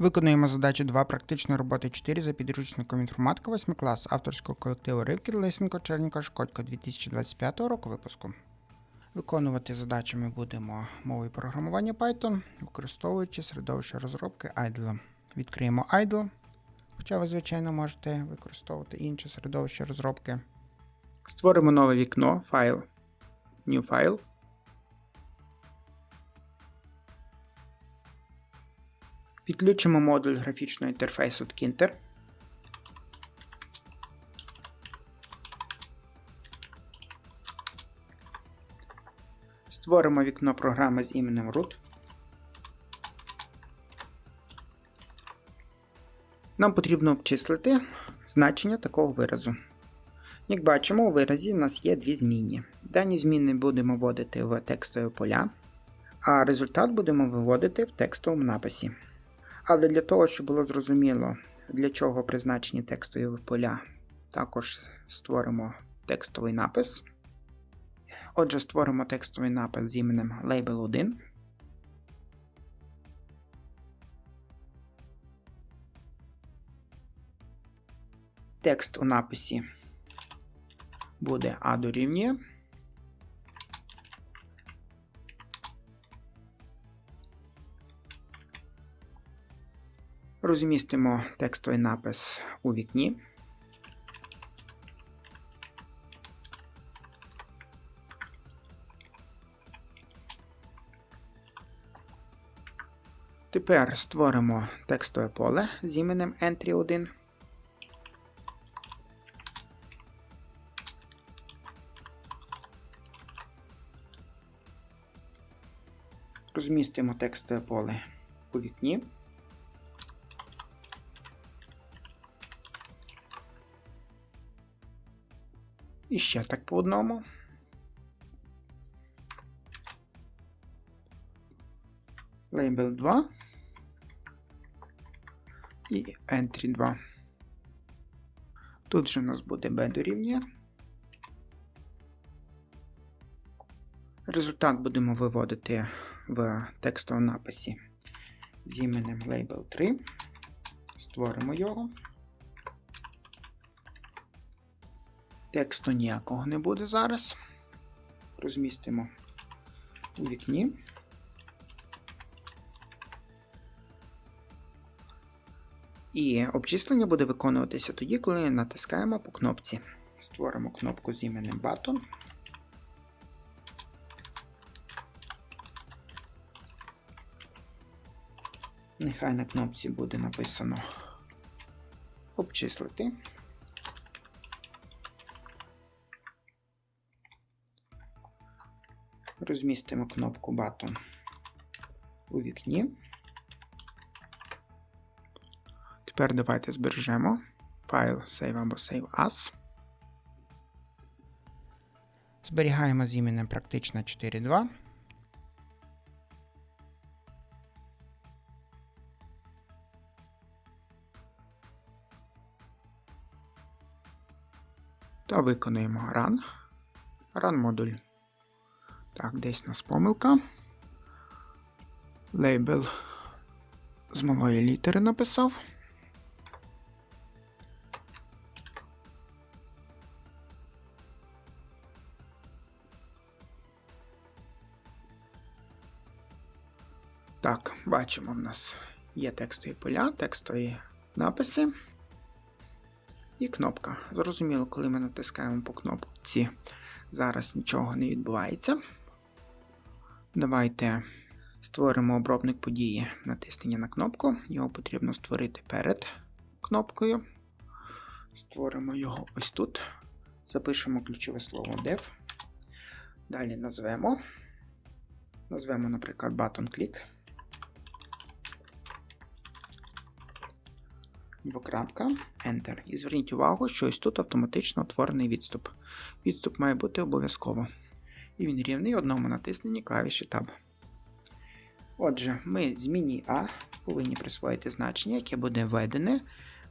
Виконуємо задачу 2 практичної роботи 4 за підручником інформатика 8 клас авторського колективу Ривкіт Лисенко Черніка Шкодько 2025 року випуску. Виконувати задачі ми будемо мовою програмування Python, використовуючи середовище розробки IDLE. Відкриємо IDLE, хоча ви, звичайно, можете використовувати інше середовище розробки. Створимо нове вікно, файл, New File. Підключимо модуль графічного інтерфейсу Tkinter. Створимо вікно програми з іменем root. Нам потрібно обчислити значення такого виразу. Як бачимо, у виразі в нас є дві змінні. Дані зміни будемо вводити в текстові поля, а результат будемо виводити в текстовому написі. Але для того, щоб було зрозуміло, для чого призначені текстові поля, також створимо текстовий напис. Отже, створимо текстовий напис з іменем Label1. Текст у написі буде А дорівнює. Розмістимо текстовий напис у вікні. Тепер створимо текстове поле з іменем Entry1. Розмістимо текстове поле у вікні. І ще так по одному. Label 2 і Entry 2. Тут же у нас буде B дорівнює. Результат будемо виводити в текстовому написі з іменем Label 3. Створимо його. Тексту ніякого не буде зараз. Розмістимо у вікні. І обчислення буде виконуватися тоді, коли натискаємо по кнопці. Створимо кнопку з іменем Button. Нехай на кнопці буде написано обчислити. Розмістимо кнопку Button у вікні. Тепер давайте збережемо файл Save або Save As. Зберігаємо з іменем практична 4.2. Та виконуємо Run. Run модуль. Так, десь у нас помилка. Лейбл з малої літери написав. Так, бачимо, в нас є текстові поля, текстові написи і кнопка. Зрозуміло, коли ми натискаємо по кнопці, зараз нічого не відбувається. Давайте створимо обробник події натиснення на кнопку. Його потрібно створити перед кнопкою. Створимо його ось тут. Запишемо ключове слово dev. Далі назвемо. Назвемо, наприклад, button click. Двокрапка, Enter. І зверніть увагу, що ось тут автоматично утворений відступ. Відступ має бути обов'язково. І він рівний одному натисненні клавіші Tab. Отже, ми зміні А повинні присвоїти значення, яке буде введене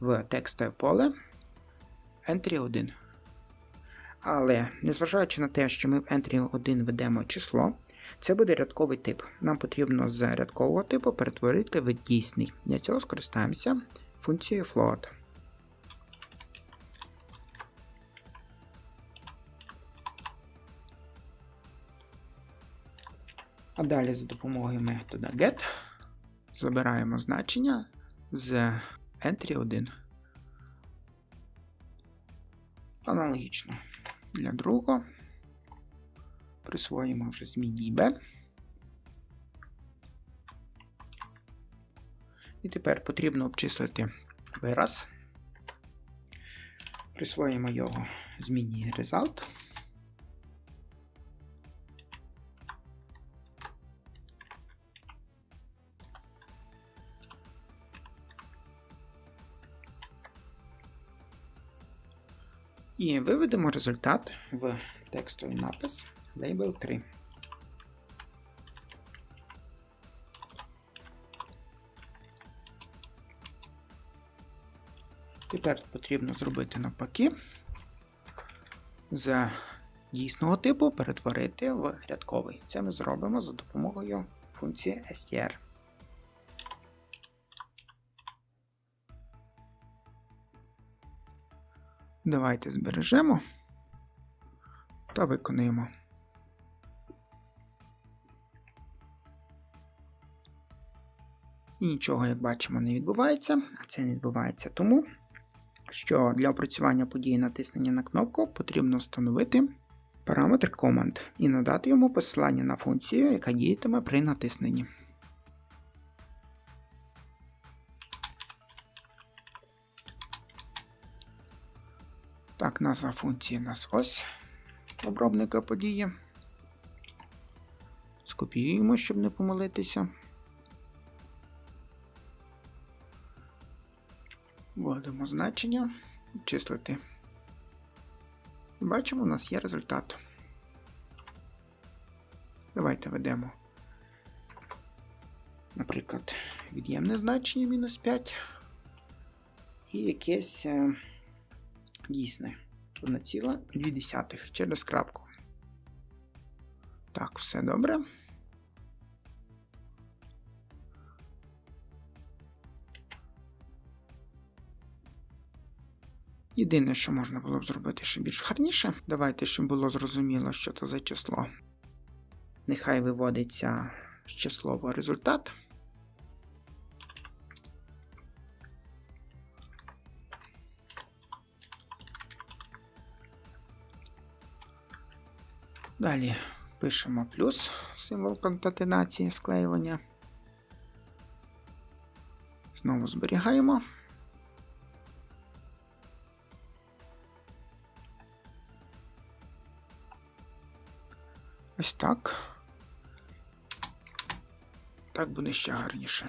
в текстове поле Entry 1. Але, незважаючи на те, що ми в Entry 1 ведемо число, Це буде рядковий тип. Нам потрібно з рядкового типу перетворити в дійсний. Для цього скористаємося функцією float. Далі за допомогою метода get забираємо значення з entry 1. Аналогічно для другого присвоїмо вже змінній b. І тепер потрібно обчислити вираз. Присвоїмо його змінній result. І виведемо результат в текстовий напис Label 3. Тепер потрібно зробити навпаки. З дійсного типу перетворити в рядковий. Це ми зробимо за допомогою функції str. Давайте збережемо та виконуємо. І нічого, як бачимо, не відбувається. А це не відбувається тому, що для опрацювання події натиснення на кнопку потрібно встановити параметр Command і надати йому посилання на функцію, яка діятиме при натисненні. Так, назва функції у нас ось обробника події. Скопіюємо, щоб не помилитися. Вводимо значення, обчислити. Бачимо, у нас є результат. Давайте ведемо, наприклад, від'ємне значення мінус 5 і якесь е, дійсне 1,2 через крапку. Так, все добре. Єдине, що можна було б зробити ще більш гарніше, давайте, щоб було зрозуміло, що це за число. Нехай виводиться з числово результат. Далі пишемо плюс символ конкатенації склеювання. Знову зберігаємо. Ось так. Так буде ще гарніше.